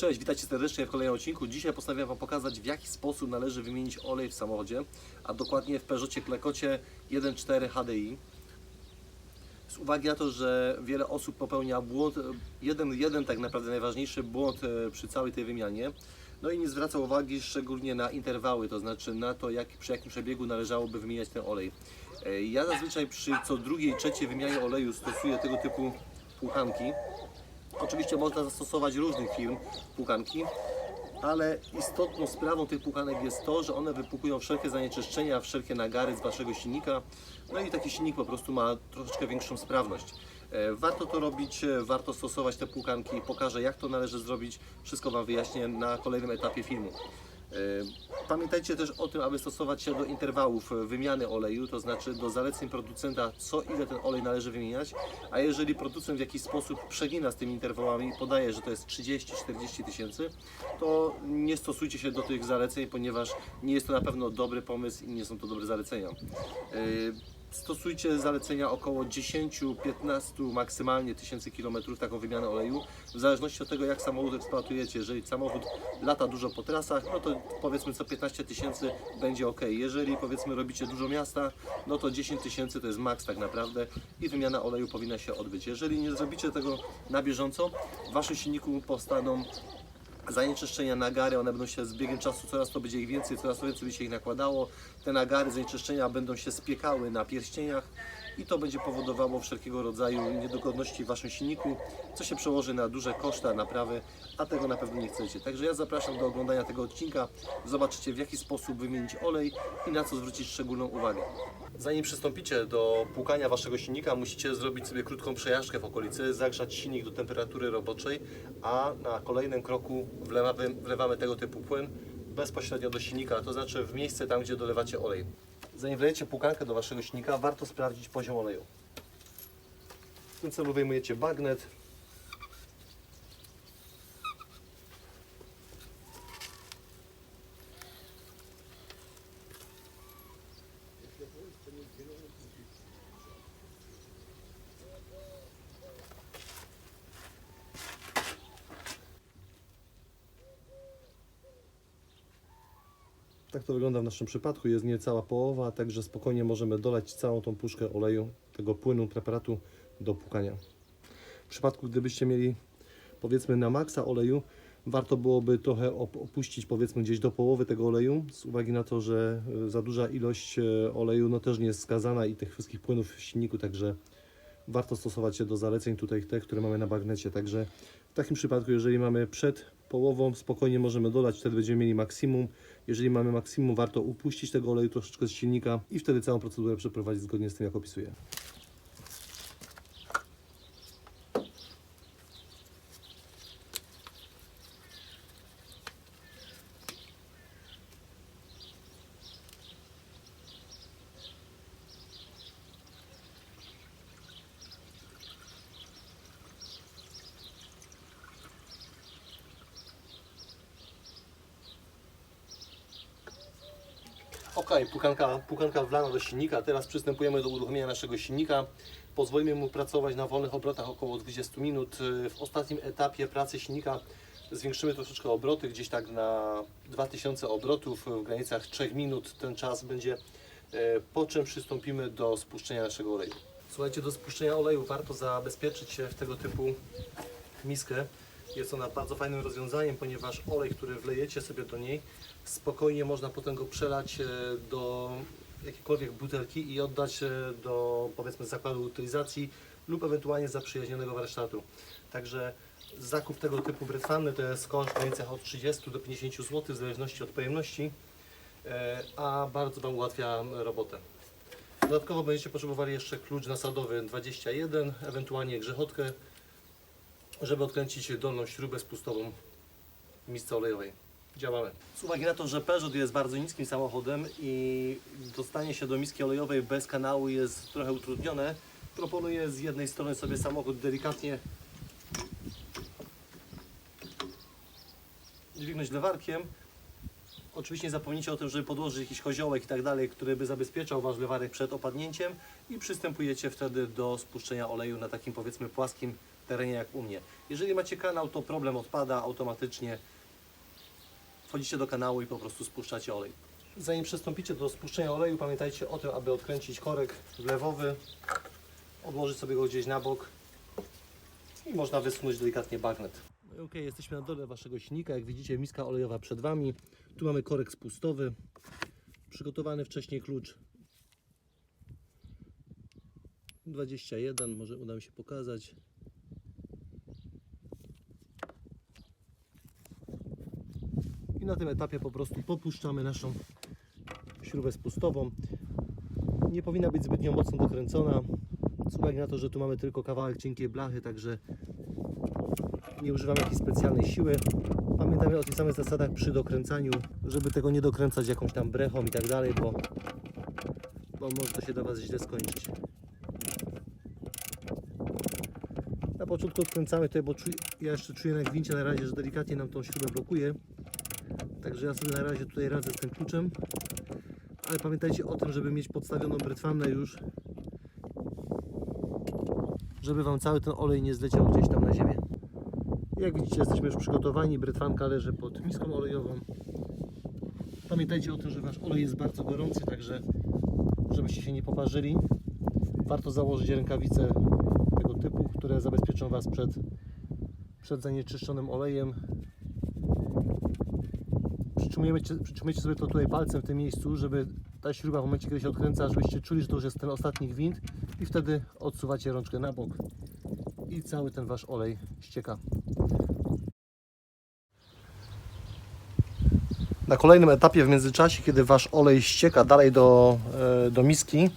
Cześć, witajcie serdecznie w kolejnym odcinku. Dzisiaj postanowiłem Wam pokazać, w jaki sposób należy wymienić olej w samochodzie, a dokładnie w Peugeotie Klekocie 1.4 HDI. Z uwagi na to, że wiele osób popełnia błąd, jeden, jeden tak naprawdę najważniejszy błąd e, przy całej tej wymianie, no i nie zwraca uwagi szczególnie na interwały, to znaczy na to, jak, przy jakim przebiegu należałoby wymieniać ten olej. E, Ja zazwyczaj przy co drugiej, trzeciej wymianie oleju stosuję tego typu płuchanki. Oczywiście można zastosować różnych firm płukanki, ale istotną sprawą tych płukanek jest to, że one wypłukują wszelkie zanieczyszczenia, wszelkie nagary z Waszego silnika, no i taki silnik po prostu ma troszeczkę większą sprawność. E, Warto to robić, e, warto stosować te płukanki, pokażę jak to należy zrobić, wszystko Wam wyjaśnię na kolejnym etapie filmu. E, Pamiętajcie też o tym, aby stosować się do interwałów e, wymiany oleju, to znaczy do zaleceń producenta, co ile ten olej należy wymieniać, a jeżeli producent w jakiś sposób przegina z tymi interwałami i podaje, że to jest 30-40 tysięcy, to nie stosujcie się do tych zaleceń, ponieważ nie jest to na pewno dobry pomysł i nie są to dobre zalecenia. Stosujcie zalecenia około 10-15 maksymalnie tysięcy kilometrów taką wymianę oleju, w zależności od tego jak samochód eksploatujecie. Jeżeli samochód lata dużo po trasach, no to powiedzmy co 15 tysięcy będzie ok. Jeżeli powiedzmy robicie dużo miasta, no to 10 tysięcy to jest maks tak naprawdę i wymiana oleju powinna się odbyć. Jeżeli nie zrobicie tego na bieżąco, w waszym silniku powstaną zanieczyszczenia, nagary, one będą się z biegiem czasu, coraz to będzie ich więcej, coraz to więcej będzie ich nakładało. Te nagary, zanieczyszczenia będą się spiekały na pierścieniach i to będzie powodowało wszelkiego rodzaju niedogodności w Waszym silniku, co się przełoży na duże koszta naprawy, a tego na pewno nie chcecie. Także ja zapraszam do oglądania tego odcinka, zobaczycie w jaki sposób wymienić olej i na co zwrócić szczególną uwagę. Zanim przystąpicie do płukania Waszego silnika, musicie zrobić sobie krótką przejażdżkę w okolicy, zagrzać silnik do temperatury roboczej, a na kolejnym kroku wlewamy, wlewamy tego typu płyn bezpośrednio do silnika, to znaczy w miejsce tam, gdzie dolewacie olej. Zanim wlejecie płukankę do Waszego silnika, warto sprawdzić poziom oleju. W tym celu wyjmujecie bagnet, Tak to wygląda w naszym przypadku. Jest niecała połowa, także spokojnie możemy dolać całą tą puszkę oleju, tego płynu, preparatu do płukania. W przypadku, gdybyście mieli powiedzmy na maksa oleju, warto byłoby trochę op- opuścić powiedzmy gdzieś do połowy tego oleju, z uwagi na to, że e, za duża ilość e, oleju no też nie jest skazana i tych wszystkich płynów w silniku, także warto stosować się do zaleceń tutaj te, które mamy na bagnecie. Także w takim przypadku, jeżeli mamy przed połową, spokojnie możemy dolać, wtedy będziemy mieli maksimum. Jeżeli mamy maksimum, warto upuścić tego oleju troszeczkę z silnika i wtedy całą procedurę przeprowadzić zgodnie z tym, jak opisuję. Ok, pukanka, pukanka wlana do silnika. Teraz przystępujemy do uruchomienia naszego silnika. Pozwolimy mu pracować na wolnych obrotach około 20 minut. W ostatnim etapie pracy silnika zwiększymy troszeczkę obroty, gdzieś tak na 2000 obrotów w granicach 3 minut. Ten czas będzie, e, po czym przystąpimy do spuszczenia naszego oleju. Słuchajcie, do spuszczenia oleju warto zabezpieczyć się w tego typu miskę. Jest ona bardzo fajnym rozwiązaniem, ponieważ olej, który wlejecie sobie do niej, spokojnie można potem go przelać e, do jakiejkolwiek butelki i oddać e, do powiedzmy zakładu utylizacji lub ewentualnie zaprzyjaźnionego warsztatu. Także zakup tego typu brytwanny to jest koszt w od 30 do 50 zł w zależności od pojemności, e, a bardzo Wam ułatwia robotę. Dodatkowo będziecie potrzebowali jeszcze klucz nasadowy 21, ewentualnie grzechotkę, żeby odkręcić dolną śrubę spustową w olejowej. Działamy. Z uwagi na to, że Peugeot jest bardzo niskim samochodem i dostanie się do miski olejowej bez kanału jest trochę utrudnione, proponuję z jednej strony sobie samochód delikatnie dźwignąć lewarkiem. Oczywiście nie zapomnijcie o tym, żeby podłożyć jakiś koziołek i tak dalej, który by zabezpieczał Wasz lewarek przed opadnięciem i przystępujecie wtedy do spuszczenia oleju na takim powiedzmy płaskim terenie jak u mnie. Jeżeli macie kanał, to problem odpada automatycznie. Wchodzicie do kanału i po prostu spuszczacie olej. Zanim przystąpicie do spuszczenia oleju, pamiętajcie o tym, aby odkręcić korek wlewowy, odłożyć sobie go gdzieś na bok i można wysunąć delikatnie bagnet. No ok, jesteśmy na dole waszego silnika. Jak widzicie, miska olejowa przed wami. Tu mamy korek spustowy. Przygotowany wcześniej klucz 21, może uda mi się pokazać. Na tym etapie po prostu popuszczamy naszą śrubę spustową. Nie powinna być zbytnio mocno dokręcona. Z uwagi na to, że tu mamy tylko kawałek cienkiej blachy, także nie używamy jakiejś specjalnej siły. Pamiętajmy o tych samych zasadach przy dokręcaniu, żeby tego nie dokręcać jakąś tam brechą i tak dalej, bo, bo może to się dla Was źle skończyć. Na początku odkręcamy tutaj, bo czuj, ja jeszcze czuję na gwincie na razie, że delikatnie nam tą śrubę blokuje. Także ja sobie na razie tutaj radzę z tym kluczem. Ale pamiętajcie o tym, żeby mieć podstawioną brytwannę już, żeby Wam cały ten olej nie zleciał gdzieś tam na ziemię. Jak widzicie, jesteśmy już przygotowani. Brytwanka leży pod miską olejową. Pamiętajcie o tym, że Wasz olej jest bardzo gorący, także żebyście się nie poparzyli, warto założyć rękawice tego typu, które zabezpieczą Was przed, przed zanieczyszczonym olejem. Przytrzymujecie, sobie to tutaj palcem w tym miejscu, żeby ta śruba w momencie, kiedy się odkręca, żebyście czuli, że to już jest ten ostatni gwint i wtedy odsuwacie rączkę na bok i cały ten Wasz olej ścieka. Na kolejnym etapie w międzyczasie, kiedy Wasz olej ścieka dalej do, e, do miski,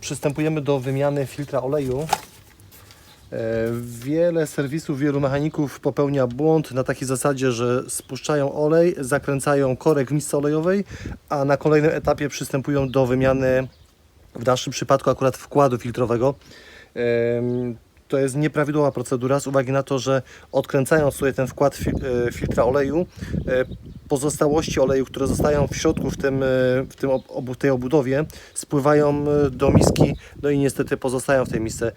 przystępujemy do wymiany filtra oleju. E, Wiele serwisów, wielu mechaników popełnia błąd na takiej zasadzie, że spuszczają olej, zakręcają korek w misce olejowej, a na kolejnym etapie przystępują do wymiany, w naszym przypadku akurat wkładu filtrowego. To jest nieprawidłowa procedura z uwagi na to, że odkręcając sobie ten wkład fi- e, filtra oleju, e, pozostałości oleju, które zostają w środku w, tym, e, w tym tej obudowie, spływają do miski, no i niestety pozostają w tej misce.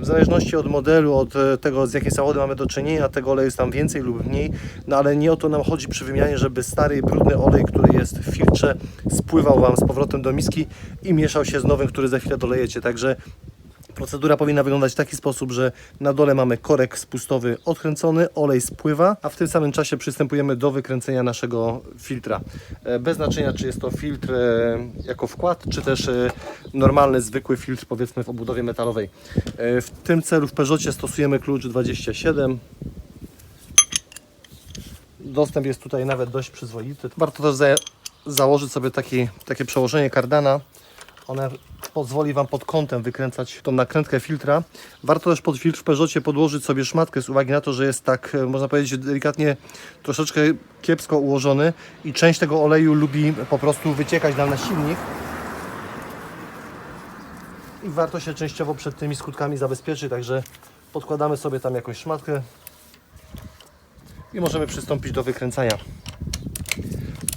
W zależności od modelu, od tego z jakim samochodem mamy do czynienia, tego oleju jest tam więcej lub mniej, no ale nie o to nam chodzi przy wymianie, żeby stary, brudny olej, który jest w filtrze, spływał Wam z powrotem do miski i mieszał się z nowym, który za chwilę dolejecie. Także Procedura powinna wyglądać w taki sposób, że na dole mamy korek spustowy odkręcony, olej spływa, a w tym samym czasie przystępujemy do wykręcenia naszego filtra. E, Bez znaczenia, czy jest to filtr e, jako wkład, czy też e, normalny, zwykły filtr, powiedzmy w obudowie metalowej. W tym celu w Peugeotie stosujemy klucz 27. Dostęp jest tutaj nawet dość przyzwoity. Warto też za założyć sobie taki, takie przełożenie kardana. One pozwoli Wam pod kątem wykręcać tą nakrętkę filtra. Warto też pod filtr w Peugeotie podłożyć sobie szmatkę z uwagi na to, że jest tak, e, można powiedzieć, delikatnie troszeczkę kiepsko ułożony i część tego oleju lubi po prostu wyciekać nam na silnik. I warto się częściowo przed tymi skutkami zabezpieczyć, także podkładamy sobie tam jakąś szmatkę i możemy przystąpić do wykręcania.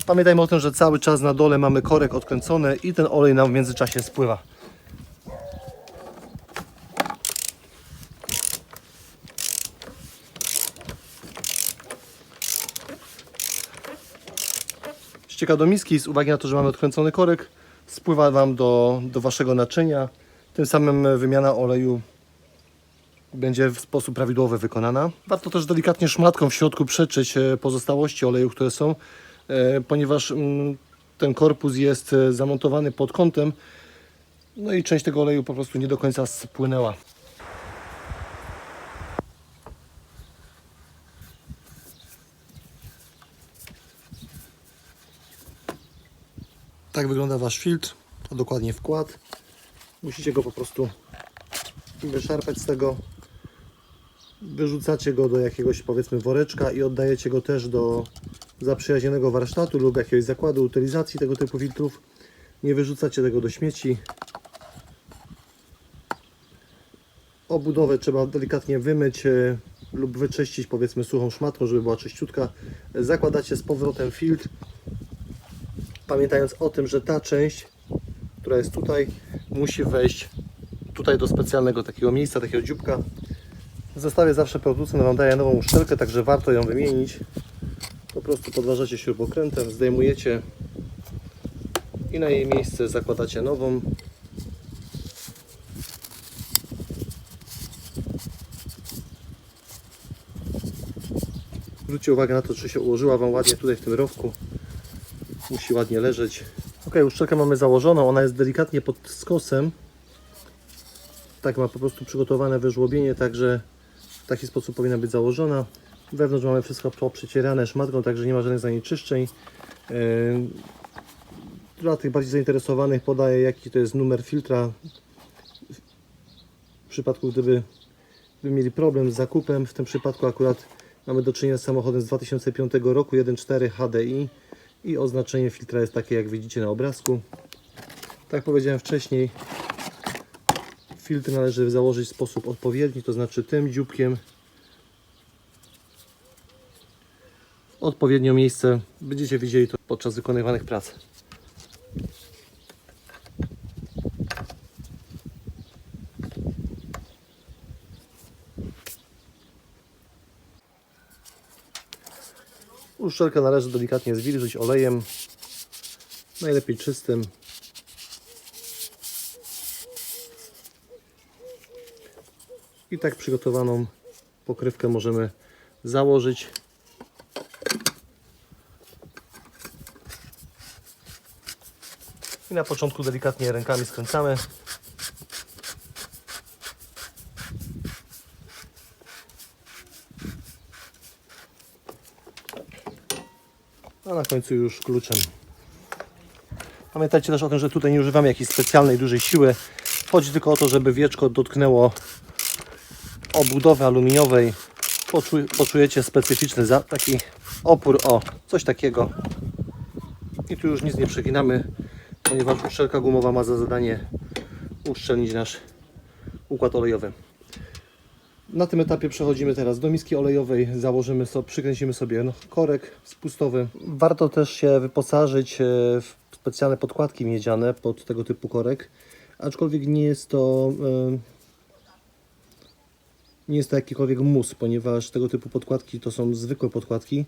Pamiętajmy o tym, że cały czas na dole mamy korek odkręcony i ten olej nam w międzyczasie spływa. Ścieka do miski z uwagi na to, że mamy odkręcony korek, spływa Wam do, do Waszego naczynia. Tym samym wymiana oleju będzie w sposób prawidłowy wykonana. Warto też delikatnie szmatką w środku przeczyć e, pozostałości oleju, które są, ponieważ mm, ten korpus jest e, zamontowany pod kątem, no i część tego oleju po prostu nie do końca spłynęła. Tak wygląda Wasz filtr, a dokładnie wkład. Musicie go po prostu wyszarpać z tego wyrzucacie go do jakiegoś powiedzmy woreczka i oddajecie go też do zaprzyjaźnionego warsztatu lub jakiegoś zakładu utylizacji tego typu filtrów. Nie wyrzucacie tego do śmieci. Obudowę trzeba delikatnie wymyć e, lub wyczyścić powiedzmy suchą szmatką, żeby była czyściutka. Zakładacie z powrotem filtr, pamiętając o tym, że ta część, która jest tutaj, musi wejść tutaj do specjalnego takiego miejsca, takiego dzióbka, W zestawie zawsze producent Wam daje nową uszczelkę, także warto ją wymienić. Po prostu podważacie śrubokrętem, zdejmujecie i na jej miejsce zakładacie nową. Zwróćcie uwagę na to, czy się ułożyła Wam ładnie tutaj w tym rowku. Musi ładnie leżeć. Ok, uszczelkę mamy założoną, ona jest delikatnie pod skosem. Tak ma po prostu przygotowane wyżłobienie, także w taki sposób powinna być założona. Wewnątrz mamy wszystko poprzecierane szmatką, także nie ma żadnych zanieczyszczeń. Yy, Dla tych bardziej zainteresowanych podaję jaki to jest numer filtra. W przypadku gdyby, mieli problem z zakupem, w tym przypadku akurat mamy do czynienia z samochodem z 2005 roku 1.4 HDI i oznaczenie filtra jest takie jak widzicie na obrazku. Tak powiedziałem wcześniej, filtr należy założyć w sposób odpowiedni, to znaczy tym dzióbkiem w odpowiednie miejsce. Będziecie widzieli to podczas wykonywanych prac. Uszczelkę należy delikatnie zwilżyć olejem, najlepiej czystym. I tak przygotowaną pokrywkę możemy założyć. I na początku delikatnie rękami skręcamy. A na końcu już kluczem. Pamiętajcie też o tym, że tutaj nie używamy jakiejś specjalnej dużej siły. Chodzi tylko o to, żeby wieczko dotknęło obudowy aluminiowej. Poczu, poczujecie specyficzny taki opór, o, coś takiego. I tu już nic nie przeginamy, ponieważ uszczelka gumowa ma za zadanie uszczelnić nasz układ olejowy. Na tym etapie przechodzimy teraz do miski olejowej, założymy sobie, przykręcimy sobie no, korek spustowy. Warto też się wyposażyć e, w specjalne podkładki miedziane pod tego typu korek, aczkolwiek nie jest to e, nie jest to jakikolwiek mus, ponieważ tego typu podkładki to są zwykłe podkładki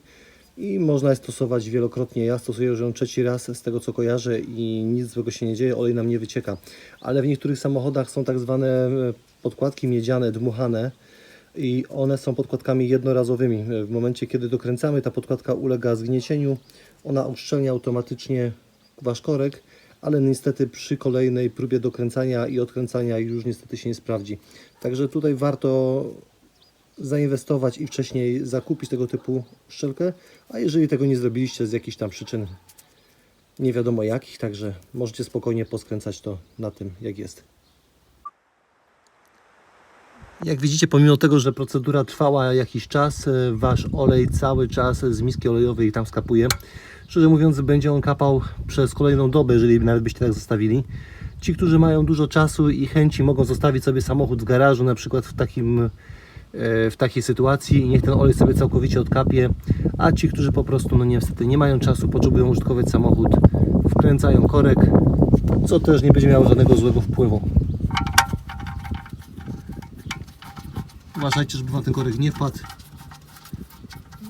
i można je stosować wielokrotnie. Ja stosuję już ją trzeci raz z tego co kojarzę i nic złego się nie dzieje, olej nam nie wycieka. Ale w niektórych samochodach są tak zwane e, podkładki miedziane, dmuchane i one są podkładkami jednorazowymi. W momencie kiedy dokręcamy, ta podkładka ulega zgniecieniu, ona uszczelnia automatycznie wasz korek, ale niestety przy kolejnej próbie dokręcania i odkręcania już niestety się nie sprawdzi. Także tutaj warto zainwestować i wcześniej zakupić tego typu szczelkę, a jeżeli tego nie zrobiliście z jakichś tam przyczyn, nie wiadomo jakich, także możecie spokojnie poskręcać to na tym jak jest. Jak widzicie, pomimo tego, że procedura trwała jakiś czas, e, wasz olej cały czas z miski olejowej tam skapuje. Szczerze mówiąc, będzie on kapał przez kolejną dobę, jeżeli nawet byście tak zostawili. Ci, którzy mają dużo czasu i chęci, mogą zostawić sobie samochód w garażu, na przykład w takim w takiej sytuacji i niech ten olej sobie całkowicie odkapie, a ci, którzy po prostu no niestety nie mają czasu, potrzebują użytkować samochód, wkręcają korek, co też nie będzie miało żadnego złego wpływu. Uważajcie, żeby wam ten korek nie wpadł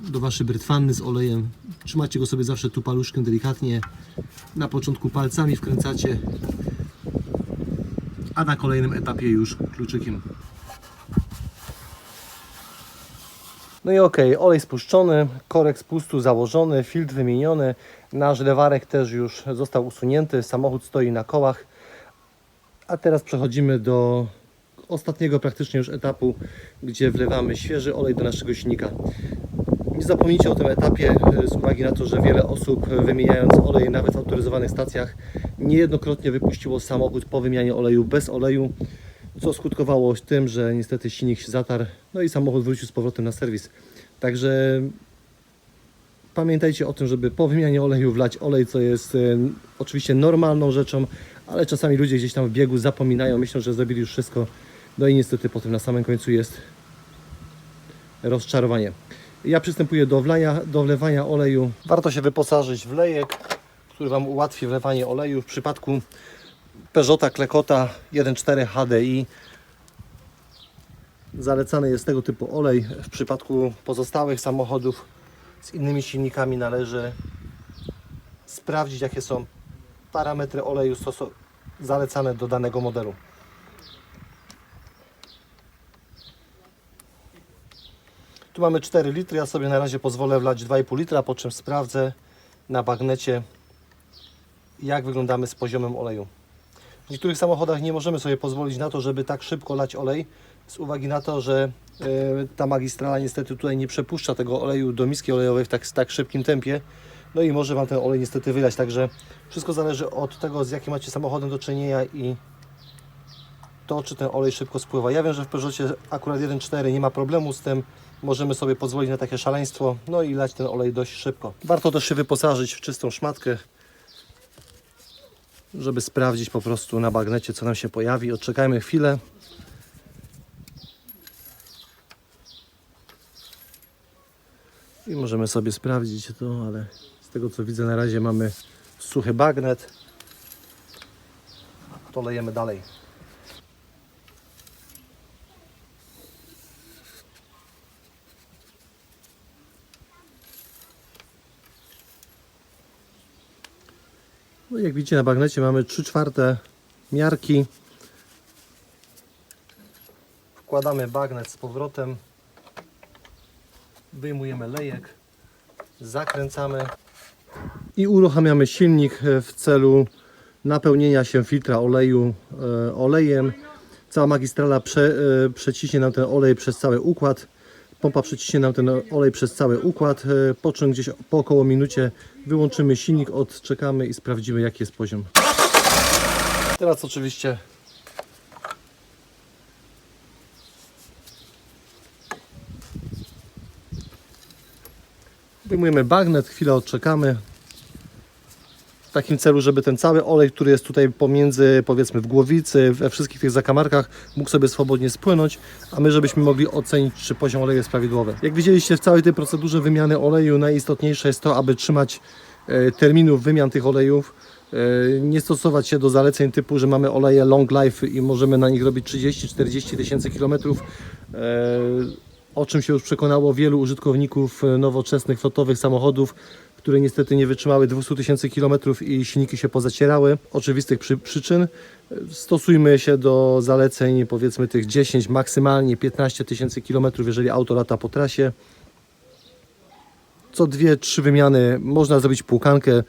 do waszej brytwanny z olejem. Trzymacie go sobie zawsze tu paluszkiem delikatnie. Na początku palcami wkręcacie, a na kolejnym etapie już kluczykiem. No i ok, olej spuszczony, korek z pustu założony, filtr wymieniony, nasz lewarek też już został usunięty, samochód stoi na kołach. A teraz przechodzimy do ostatniego praktycznie już etapu, gdzie wlewamy świeży olej do naszego silnika. Nie zapomnijcie o tym etapie e, z uwagi na to, że wiele osób e, wymieniając olej nawet w autoryzowanych stacjach niejednokrotnie wypuściło samochód po wymianie oleju bez oleju, co skutkowało tym, że niestety silnik się zatarł, no i samochód wrócił z powrotem na serwis. Także pamiętajcie o tym, żeby po wymianie oleju wlać olej, co jest e, oczywiście normalną rzeczą, ale czasami ludzie gdzieś tam w biegu zapominają, myślą, że zrobili już wszystko, no i niestety potem na samym końcu jest rozczarowanie. Ja przystępuję do, wlania, do wlewania oleju. Warto się wyposażyć w lejek, który Wam ułatwi wlewanie oleju. W przypadku Peugeota Klekota 1.4 HDI zalecany jest tego typu olej. W przypadku pozostałych samochodów z innymi silnikami należy sprawdzić jakie są parametry oleju zalecane do danego modelu. Tu mamy 4 litry, ja sobie na razie pozwolę wlać 2,5 litra, po czym sprawdzę na bagnecie jak wyglądamy z poziomem oleju. Niektórych samochodach nie możemy sobie pozwolić na to, żeby tak szybko lać olej, z uwagi na to, że e, ta magistrala niestety tutaj nie przepuszcza tego oleju do miski olejowej w tak, tak szybkim tempie. No i może Wam ten olej niestety wylać, także wszystko zależy od tego, z jakim macie samochodem do czynienia i to, czy ten olej szybko spływa. Ja wiem, że w Peugeotie akurat 1.4 nie ma problemu z tym, możemy sobie pozwolić na takie szaleństwo, no i lać ten olej dość szybko. Warto też się wyposażyć w czystą szmatkę, żeby sprawdzić po prostu na bagnecie, co nam się pojawi. Odczekajmy chwilę. I możemy sobie sprawdzić to, ale z tego co widzę na razie mamy suchy bagnet. To lejemy dalej. No jak widzicie na bagnecie mamy 3 czwarte miarki. Wkładamy bagnet z powrotem. Wyjmujemy lejek. Zakręcamy. I uruchamiamy silnik e, w celu napełnienia się filtra oleju e, olejem. Cała magistrala prze, e, przeciśnie nam ten olej przez cały układ. Pompa przeciśnie nam ten olej przez cały układ, e, po czym gdzieś po około minucie wyłączymy silnik, odczekamy i sprawdzimy jaki jest poziom. Teraz oczywiście wyjmujemy bagnet, chwilę odczekamy. W takim celu, żeby ten cały olej, który jest tutaj pomiędzy, powiedzmy w głowicy, we wszystkich tych zakamarkach, mógł sobie swobodnie spłynąć, a my żebyśmy mogli ocenić, czy poziom oleju jest prawidłowy. Jak widzieliście w całej tej procedurze wymiany oleju, najistotniejsze jest to, aby trzymać e, terminów wymian tych olejów, e, nie stosować się do zaleceń typu, że mamy oleje long life i możemy na nich robić 30-40 tysięcy kilometrów. E, O czym się już przekonało wielu użytkowników nowoczesnych flotowych samochodów, które niestety nie wytrzymały 200 tysięcy kilometrów i silniki się pozacierały. Oczywistych przy, przyczyn. Stosujmy się do zaleceń powiedzmy tych 10, maksymalnie 15 tysięcy kilometrów, jeżeli auto lata po trasie co dwie, trzy wymiany można zrobić płukankę, e,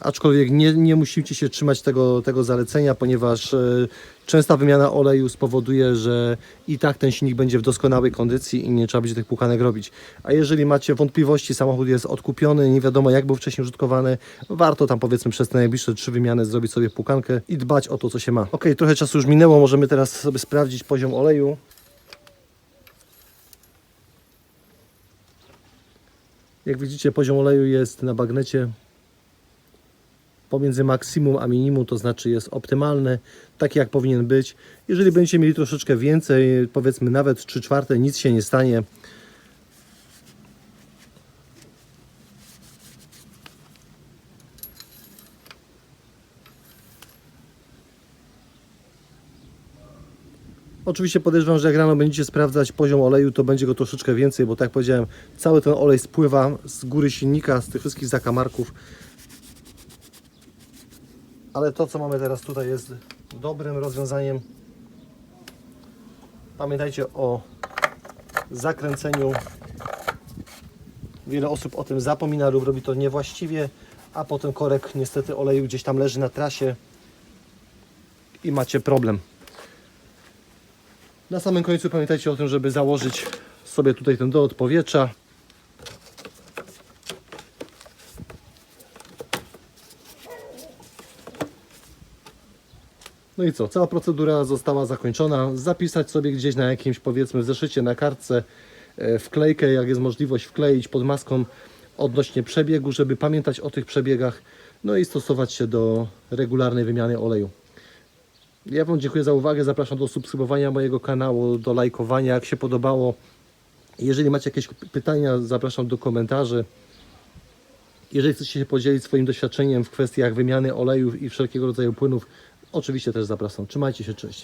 aczkolwiek nie, nie musicie się trzymać tego, tego zalecenia, ponieważ e, częsta wymiana oleju spowoduje, że i tak ten silnik będzie w doskonałej kondycji i nie trzeba będzie tych płukanek robić. A jeżeli macie wątpliwości, samochód jest odkupiony, nie wiadomo jak był wcześniej użytkowany, warto tam powiedzmy przez te najbliższe trzy wymiany zrobić sobie płukankę i dbać o to, co się ma. Ok, trochę czasu już minęło, możemy teraz sobie sprawdzić poziom oleju. Jak widzicie, poziom oleju jest na bagnecie pomiędzy maksimum a minimum, to znaczy jest optymalny, taki jak powinien być. Jeżeli będziecie mieli troszeczkę więcej, powiedzmy nawet 3 czwarte, nic się nie stanie. Oczywiście podejrzewam, że jak rano będziecie sprawdzać poziom oleju, to będzie go troszeczkę więcej, bo tak jak powiedziałem, cały ten olej spływa z góry silnika, z tych wszystkich zakamarków. Ale to, co mamy teraz tutaj jest dobrym rozwiązaniem. Pamiętajcie o zakręceniu. Wiele osób o tym zapomina lub robi to niewłaściwie, a potem korek niestety oleju gdzieś tam leży na trasie i macie problem. Na samym końcu pamiętajcie o tym, żeby założyć sobie tutaj ten dowód powietrza. No i co? Cała procedura została zakończona. Zapisać sobie gdzieś na jakimś powiedzmy zeszycie na kartce e, wklejkę, jak jest możliwość wkleić pod maską odnośnie przebiegu, żeby pamiętać o tych przebiegach, no i stosować się do regularnej wymiany oleju. Ja Wam dziękuję za uwagę. Zapraszam do subskrybowania mojego kanału, do lajkowania, jak się podobało. Jeżeli macie jakieś pytania, zapraszam do komentarzy. Jeżeli chcecie się podzielić swoim doświadczeniem w kwestiach wymiany olejów i wszelkiego rodzaju płynów, oczywiście też zapraszam. Trzymajcie się, cześć.